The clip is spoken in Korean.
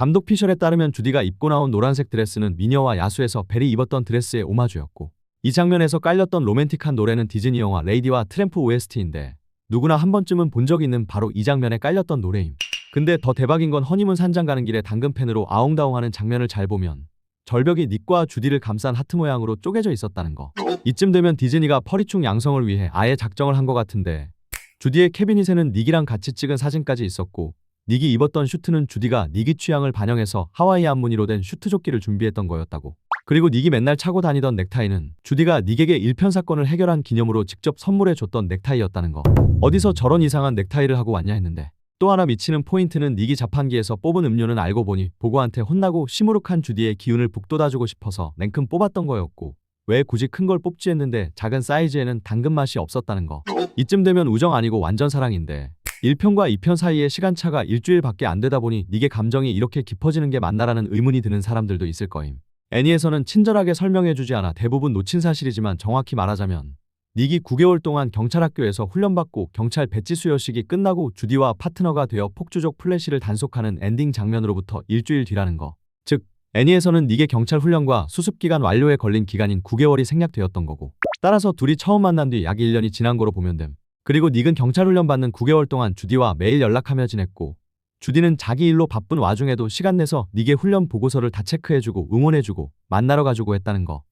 감독 피셜에 따르면 주디가 입고 나온 노란색 드레스는 미녀와 야수에서 벨이 입었던 드레스의 오마주였고 이 장면에서 깔렸던 로맨틱한 노래는 디즈니 영화 레이디와 트램프 OST인데 누구나 한 번쯤은 본 적 있는 바로 이 장면에 깔렸던 노래임. 근데 더 대박인 건 허니문 산장 가는 길에 당근펜으로 아웅다웅하는 장면을 잘 보면 절벽이 닉과 주디를 감싼 하트 모양으로 쪼개져 있었다는 거. 이쯤 되면 디즈니가 퍼리충 양성을 위해 아예 작정을 한 것 같은데 주디의 캐비닛에는 닉이랑 같이 찍은 사진까지 있었고 닉이 입었던 슈트는 주디가 닉이 취향을 반영해서 하와이안 무늬로 된 슈트 조끼를 준비했던 거였다고. 그리고 닉이 맨날 차고 다니던 넥타이는 주디가 닉에게 일편 사건을 해결한 기념으로 직접 선물해 줬던 넥타이였다는 거. 어디서 저런 이상한 넥타이를 하고 왔냐 했는데 또 하나 미치는 포인트는 닉이 자판기에서 뽑은 음료는 알고 보니 보고한테 혼나고 시무룩한 주디의 기운을 북돋아주고 싶어서 냉큼 뽑았던 거였고 왜 굳이 큰 걸 뽑지 했는데 작은 사이즈에는 당근 맛이 없었다는 거. 이쯤 되면 우정 아니고 완전 사랑인데 1편과 2편 사이의 시간차가 일주일밖에 안 되다 보니 닉의 감정이 이렇게 깊어지는 게 맞나라는 의문이 드는 사람들도 있을 거임. 애니에서는 친절하게 설명해주지 않아 대부분 놓친 사실이지만 정확히 말하자면 닉이 9개월 동안 경찰학교에서 훈련받고 경찰 배지 수여식이 끝나고 주디와 파트너가 되어 폭주족 플래시를 단속하는 엔딩 장면으로부터 일주일 뒤라는 거. 즉 애니에서는 닉의 경찰 훈련과 수습 기간 완료에 걸린 기간인 9개월이 생략되었던 거고 따라서 둘이 처음 만난 뒤 약 1년이 지난 거로 보면 됨. 그리고 닉은 경찰 훈련 받는 9개월 동안 주디와 매일 연락하며 지냈고 주디는 자기 일로 바쁜 와중에도 시간 내서 닉의 훈련 보고서를 다 체크해주고 응원해주고 만나러 가주고 했다는 거.